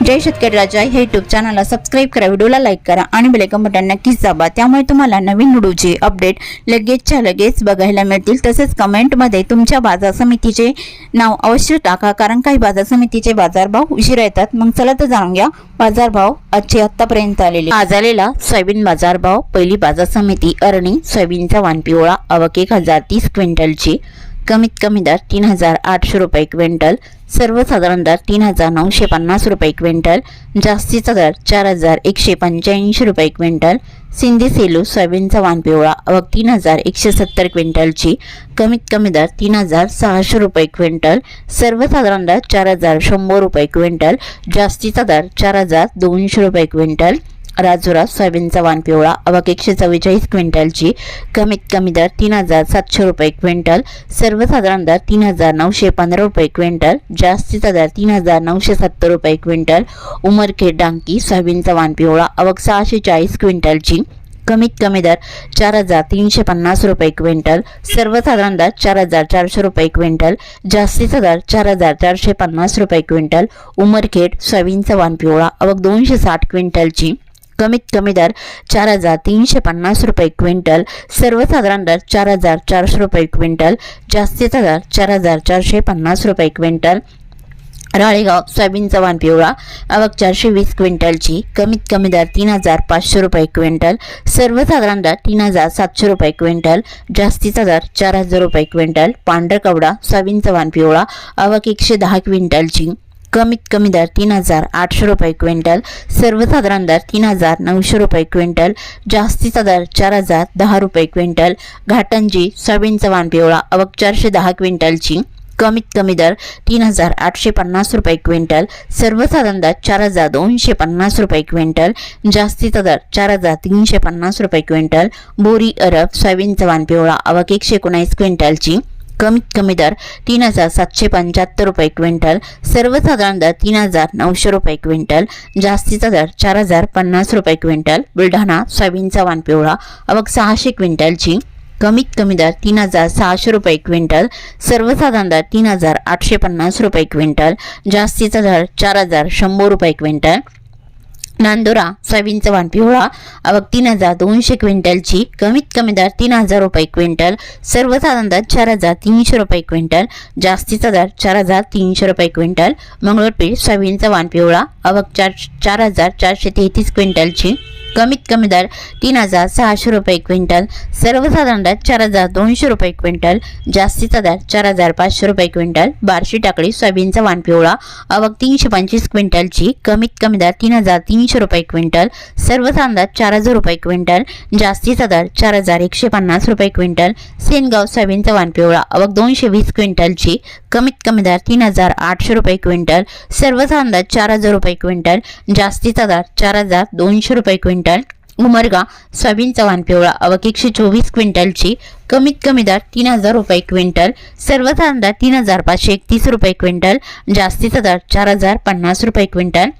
जय शेतकरी राजा हे युट्यूब चॅनलला सबस्क्राईब करा व्हिडिओला लाईक करा आणि बेलेकन बटन नक्कीच दाबा. त्यामुळे तुम्हाला नवीन व्हिडिओचे अपडेट लगेचच्या लगेच बघायला मिळतील. तसेच कमेंटमध्ये तुमच्या बाजार समितीचे नाव अवश्य टाका कारण काही बाजार समितीचे बाजारभाव उशिरा येतात. मग चला तर जाणून घ्या बाजारभाव आजचे आत्तापर्यंत आलेले. आज आलेला सोयाबीन बाजारभाव पहिली बाजार समिती अरणी सोयाबीनचा वानपिवळा आवक एक हजार तीस क्विंटलची. कमीत कमी दर तीन हजार आठशे रुपये क्विंटल सर्वसाधारण दर तीन हजार नऊशे पन्नास रुपये क्विंटल जास्तीचा दर चार हजार एकशे पंच्याऐंशी रुपये क्विंटल सिंधी सेलू सोयाबीनचा वाण पिवळा व तीन हजार एकशे सत्तर क्विंटलची कमीत कमी दर तीन हजार सहाशे रुपये क्विंटल सर्वसाधारण दर चार हजार शंभर रुपये क्विंटल जास्तीचा दर चार हजार दोनशे रुपये क्विंटल राजुरा सोयाबीनचा वाण पिवळा अवघ एकशे चव्वेचाळीस क्विंटलची कमीत कमी दर तीन हजार सातशे रुपये क्विंटल सर्वसाधारण दर तीन हजार नऊशे पंधरा रुपये क्विंटल जास्तीचा दर तीन हजार नऊशे सत्तर रुपये क्विंटल उमरखेड डांकी सोयाबीनचा वाण पिवळा अवक सहाशे चाळीस क्विंटलची कमीत कमी दर चार हजार तीनशे पन्नास रुपये क्विंटल सर्वसाधारण दर चार हजार चारशे रुपये क्विंटल जास्तीचा दर चार हजार चारशे पन्नास रुपये क्विंटल उमरखेड सोयाबीनचा वाण पिवळा अवक दोनशे साठ क्विंटलची कमीत कमी दर चार हजार तीनशे पन्नास रुपये क्विंटल सर्वसाधारण दर चार हजार चारशे रुपये क्विंटल जास्तीचा दर चार हजार चारशे पन्नास रुपये क्विंटल. राळेगाव सोयाबीनचा वाण पिवळा आवक चारशे वीस क्विंटलची कमीत कमी दर तीन हजार पाचशे रुपये क्विंटल सर्वसाधारण दर तीन हजार सातशे रुपये क्विंटल जास्तीचा दर चार हजार रुपये क्विंटल. पांढरकवडा सोयाबीनचा वाण पिवळा आवक एकशे दहा क्विंटलची कमीत कमी दर तीन हजार आठशे रुपये क्विंटल सर्वसाधारण दर तीन हजार नऊशे रुपये क्विंटल जास्तीचा दर चार हजार दहा रुपये क्विंटल घाटंजी सोयाबीनचा वाण पिवळा अवक चारशे दहा क्विंटलची कमीत कमी दर तीन हजार आठशे पन्नास रुपये क्विंटल सर्वसाधारण दर चार हजार दोनशे पन्नास रुपये क्विंटल जास्तीचा दर चार हजार तीनशे पन्नास रुपये क्विंटल बोरी अरब सोयाबीनचा वाण पिवळा अवक एकशे एकोणावीस क्विंटलची कमीत कमी दर तीन हजार सातशे पंच्याहत्तर रुपये क्विंटल सर्वसाधारण दर तीन हजार नऊशे रुपये क्विंटल जास्तीचा दर चार हजार पन्नास रुपये क्विंटल बुलढाणा सोयाबीनचा वानपिवळा अवघ सहाशे क्विंटलची कमीत कमी दर तीन हजार सहाशे रुपये क्विंटल सर्वसाधारण दर तीन हजार आठशे पन्नास रुपये क्विंटल जास्तीचा दर चार हजार शंभर रुपये क्विंटल नांदुरा सोयाबीनचा वाण पिवळा आवक तीन हजार दोनशे क्विंटलची कमीत कमी दर तीन हजार रुपये क्विंटल सर्वसाधारण दर चार हजार तीनशे रुपये क्विंटल जास्तीचा दर चार हजार तीनशे रुपये क्विंटल मंगळूरपीठ सोयाबीनचा वाण पिवळा आवक चार चार हजार चारशे तेहतीस क्विंटलची. कमीत कमी दर तीन हजार सहाशे रुपये क्विंटल. सर्वसाधारण दर चार हजार दोनशे रुपये क्विंटल. जास्तीचा दर चार हजार पाचशे रुपये क्विंटल. बारशी टाकळी सोयाबीनचा वाण पिवळा आवक तीनशे पंचवीस क्विंटलची. कमीत कमी दर तीन हजार तीनशे रुपये क्विंटल. सर्वसाधारण दर चार हजार रुपये क्विंटल. जास्तीचा दर चार हजार एकशे पन्नास रुपये क्विंटल. सेनगाव सोयाबीनचा वाण पिवळा आवक दोनशे वीस क्विंटलची. कमीत कमी दर तीन हजार आठशे रुपये क्विंटल सर्वसाधारण दर चार हजार रुपये क्विंटल जास्तीचा दर चार हजार दोनशे रुपये क्विंटल उमरगा सोयाबीन चव्हाण पिवळा अवक एकशे चोवीस क्विंटलची कमीत कमी दर तीन हजार रुपये क्विंटल सर्वसाधारण दर तीन हजार पाचशे एकतीस रुपये क्विंटल जास्तीचा दर चार हजार पन्नास रुपये क्विंटल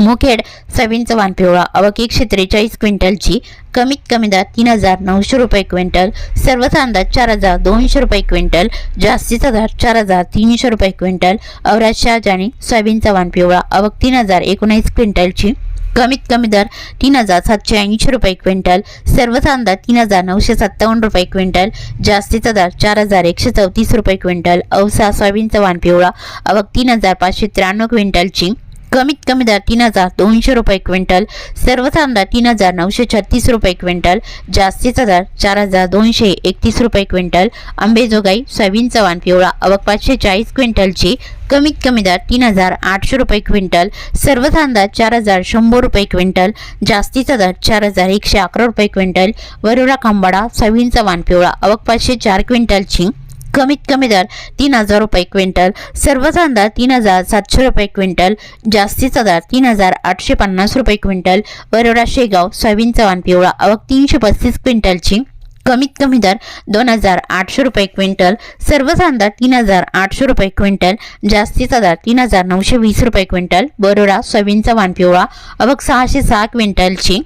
मुखेड सोयाबीनचा चव्हाण पिवळा अवक एकशे त्रेचाळीस क्विंटलची कमीत कमी दर तीन हजार नऊशे रुपये क्विंटल सर्वसाधारण दर चार हजार दोनशे रुपये क्विंटल जास्तीचा दर चार हजार तीनशे रुपये क्विंटल अवराज शहाजानी सोयाबीनचा चव्हाण पिवळा अवक तीन हजार एकोणीस क्विंटलची कमीत कमी दर तीन हजार सातशे ऐंशी रुपये क्विंटल सर्वसाधारण दर तीन हजार नऊशे सत्तावन्न रुपये क्विंटल जास्तीचा दर चार हजार एकशे चौतीस रुपये क्विंटल औसा सोयाबीन चव्हाण पिवळा अवक तीन हजार पाचशे त्र्याण्णव क्विंटलची कमीत कमी दर तीन हजार दोनशे रुपये क्विंटल सर्वसाधारण दर तीन हजार नऊशे छत्तीस रुपये क्विंटल जास्तीचा दर चार हजार दोनशे एकतीस रुपये क्विंटल आंबेजोगाई सोयाबीन चव्हाण पिवळा अवक पाचशे चाळीस क्विंटलची कमीत कमी दर तीन हजार आठशे रुपये क्विंटल सर्वसाधारण दर चार हजार शंभर रुपये क्विंटल जास्तीचा दर चार हजार एकशे अकरा रुपये क्विंटल वरोरा खांबाडा सोयाबीन चव्हाण पिवळा अवक पाचशे चार क्विंटलची कमीत कमी दर तीन हजार रुपये क्विंटल सर्व दर तीन हजार सातशे रुपये क्विंटल जास्तीचा दर तीन हजार आठशे पन्नास रुपये क्विंटल वरोडा शेगाव सोयाबीनचा वाण पिवळा अवक तीनशे पस्तीस क्विंटलची कमीत कमी दर दोन हजार आठशे रुपये क्विंटल सर्वसाधारण तीन हजार आठशे रुपये क्विंटल जास्तीचा दर तीन हजार नऊशे वीस रुपये क्विंटल बरोडा सोयाबीनचा वाण पिवळा अवघ सहाशे सहा क्विंटलची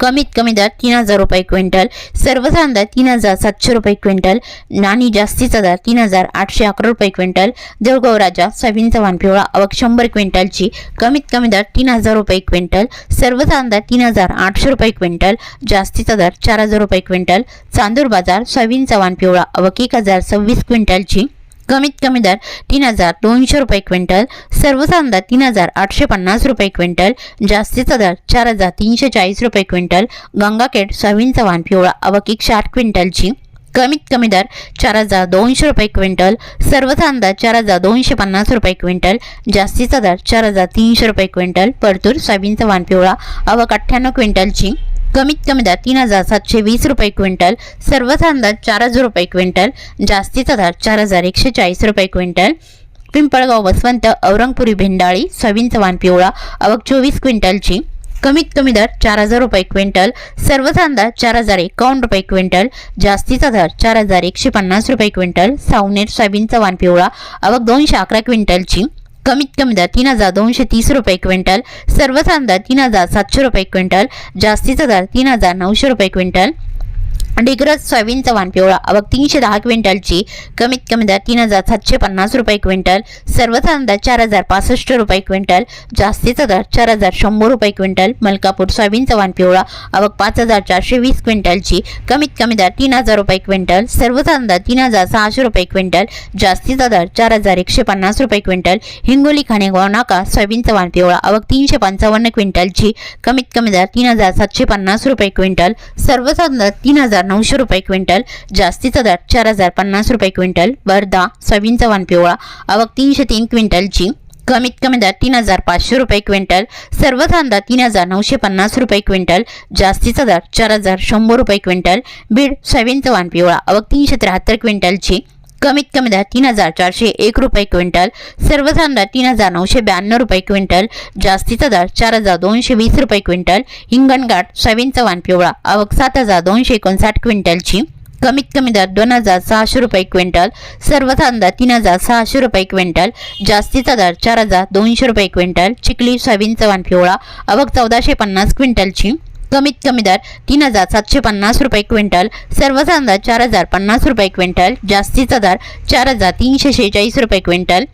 कमीत कमी दर तीन हजार रुपये क्विंटल सर्वसाधारण दर तीन हजार सातशे रुपये क्विंटल आणि जास्तीचा दर तीन हजार आठशे अकरा रुपये क्विंटल देवगाव राजा सोयाबीनचा वाण पिवळा अवघ शंभर क्विंटलची कमीत कमी दर तीन हजार रुपये क्विंटल सर्वसाधारण दर तीन हजार आठशे रुपये क्विंटल जास्तीचा दर चार हजार रुपये क्विंटल चांदूर बाजार सोयाबीनचा वाण पिवळा अवघ एक हजार सव्वीस क्विंटलची कमीत कमी दर तीन हजार दोनशे रुपये क्विंटल सर्वसाधारण दर तीन हजार आठशे पन्नास रुपये क्विंटल जास्तीचा दर चार हजार तीनशे चाळीस रुपये क्विंटल गंगाखेड सोयाबीनचा वाण पिवळा अवघ साठ क्विंटलची. कमीत कमी दर चार हजार दोनशे रुपये क्विंटल सर्वसाधारण दर चार हजार दोनशे पन्नास रुपये क्विंटल जास्तीचा दर चार हजार तीनशे रुपये क्विंटल परतूर सोयाबीनचा वाण पिवळा अवक अठ्ठ्याण्णव क्विंटलची. कमीत कमी दर तीन हजार सातशे वीस रुपये क्विंटल सर्वसाधारण दर चार हजार रुपये क्विंटल जास्तीचा दर चार हजार एकशे चाळीस रुपये क्विंटल. पिंपळगाव वसवंत औरंगपुरी भेंडाळी सोयाबीनचा वाण पिवळा अवघ चोवीस क्विंटलची. कमीत कमी दर चार हजार रुपये क्विंटल सर्वसाधारण दर चार हजार एकावन्न रुपये क्विंटल जास्तीचा दर चार हजार एकशे पन्नास रुपये क्विंटल सावनेर सोयाबीनचा वाण पिवळा अवघ दोनशे अकरा क्विंटलची. कमीत कमी दर तीन हजार दोनशे तीस रुपये क्विंटल सर्वसाधारण दर तीन हजार सातशे रुपये क्विंटल जास्तीचा दर तीन हजार नऊशे रुपये क्विंटल. डिग्रज सोयाबीनचा वाण पिवळा. अवघ तीनशे दहा क्विंटलची. कमीत कमी दर तीन हजार सातशे पन्नास रुपये क्विंटल. सर्वसाधारण दर चार हजार पासष्ट रुपये क्विंटल. जास्तीचा दर चार हजार शंभर रुपये क्विंटल. मलकापूर सोयाबीनचा वाण पिवळा. अवघ पाच हजार चारशे वीस क्विंटलची. कमीत कमी दर तीन हजार रुपये क्विंटल. सर्वसाधारण दर तीन हजार सहाशे रुपये क्विंटल. जास्तीचा दर चार हजार एकशे पन्नास रुपये क्विंटल. हिंगोली खाणेगाव नाका सोयाबीनचा वाण पिवळा. अवघ तीनशे पंचावन्न क्विंटलची. कमीत कमी दर तीन हजार सातशे पन्नास रुपये क्विंटल. सर्वसाधारण दर तीन हजार नऊशे रुपये क्विंटल जास्तीचा दर चार हजार पन्नास रुपये क्विंटल वर्धा सोयाबीनचा वाण पिवळा अवघ तीनशे तीन क्विंटलची कमीत कमी दर तीन हजार पाचशे रुपये क्विंटल सर्व कांदा तीन हजार नऊशे पन्नास रुपये क्विंटल जास्तीचा दर चार हजार शंभर रुपये क्विंटल बीड सोयाबीनचा वाण पिवळा आवक तीनशे त्र्याहत्तर क्विंटलची कमीत कमी दर तीन हजार चारशे एक रुपये क्विंटल सर्वसाधारण दर तीन हजार नऊशे ब्याण्णव रुपये क्विंटल जास्तीचा दर चार हजार दोनशे वीस रुपये क्विंटल हिंगणघाट सोयाबीनचा वाण पिवळा आवक सात हजार दोनशे एकोणसाठ क्विंटलची. कमीत कमी दर दोन हजार सहाशे रुपये क्विंटल सर्वसाधारण दर तीन हजार सहाशे रुपये क्विंटल जास्तीचा दर चार हजार दोनशे रुपये क्विंटल चिखली सोयाबीनचा वाण पिवळा आवक चौदाशे पन्नास क्विंटलची. कमीत कमी दर तीन हजार सातशे पन्नास रुपये क्विंटल सर्वसाधारण दर चार हजार पन्नास रुपये क्विंटल जास्तीचा दर चार हजार तीनशे शेहेचाळीस रुपये क्विंटल.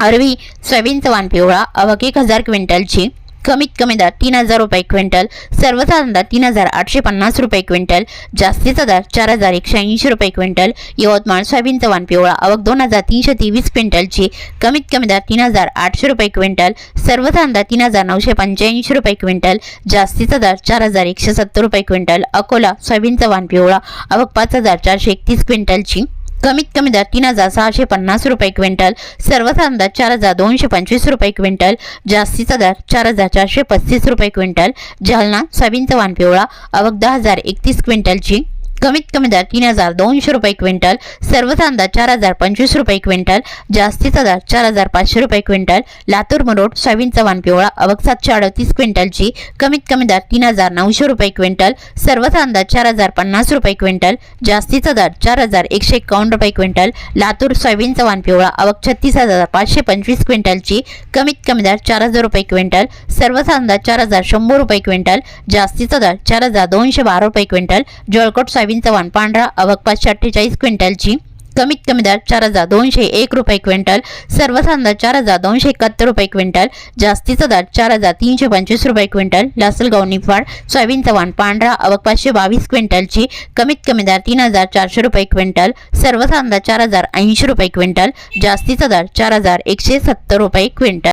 अरवी सोयाबीनचा वाण पिवळा अवघ एक हजार क्विंटलची. कमीत कमी दर तीन हजार रुपये क्विंटल सर्वसाधारण दर तीन हजार आठशे पन्नास रुपये क्विंटल जास्तीचा दर चार हजार एकशे ऐंशी रुपये क्विंटल यवतमाळ सोयाबीनचा वाण पिवळा अवघ दोन हजार तीनशे तेवीस क्विंटलची कमीत कमी दर तीन हजार आठशे रुपये क्विंटल सर्वसाधारण दर तीन हजार नऊशे पंच्याऐंशी रुपये क्विंटल जास्तीचा दर चार हजार एकशे सत्तर रुपये क्विंटल अकोला सोयाबीनचा वाण पिवळा अवघ पाच हजार चारशे एकतीस क्विंटलची कमीत कमी दर तीन हजार सहाशे पन्नास रुपये क्विंटल. सर्वसाधारण दर चार हजार दोनशे पंचवीस रुपये क्विंटल. जास्तीचा दर चार हजार चारशे पस्तीस रुपये क्विंटल. जालना सोयाबीनचा वाण पिवळा. अवघ दहा हजार एकतीस क्विंटलची कमीत कमी दर तीन हजार दोनशे रुपये क्विंटल सर्व दर चार हजार पंचवीस रुपये क्विंटल जास्तीचा दर चार हजार पाचशे रुपये क्विंटल लातूर मरोड सोयाबीनचा चव्हाण पिवळा अवघ सातशे अडतीस क्विंटलची कमीत कमी दर तीन हजार नऊशे रुपये क्विंटल सर्व दर चार हजार पन्नास रुपये क्विंटल जास्तीचा दर चार हजार एकशे एकावन्न रुपये क्विंटल लातूर सोयाबीनचा चव्हाण पिवळा अवघ छत्तीस हजार पाचशे पंचवीस क्विंटलची कमीत कमी दर चार हजार रुपये क्विंटल सर्व दर चार हजार शंभर रुपये क्विंटल जास्तीचा दर चार हजार दोनशे बारा रुपये क्विंटल जळकोट सोयाबीनचा चव्हाण पांढरा आवक पाचशे अठ्ठेचाळीस क्विंटलची. कमीत कमी दर चार हजार दोनशे एक रुपये क्विंटल. सर्वसाधारण दर चार हजार दोनशे एकाहत्तर रुपये क्विंटल. जास्तीचा दर चार हजार तीनशे पंचवीस रुपये क्विंटल. लासलगाव निफाड सोयाबीन चव्हाण पांढरा अवघ पाचशे बावीस क्विंटलची. कमीत कमी दर तीन हजार चारशे रुपये क्विंटल. सर्वसाधारण दर चार हजार ऐंशी रुपये क्विंटल. जास्तीचा दर चार हजार एकशे सत्तर रुपये क्विंटल.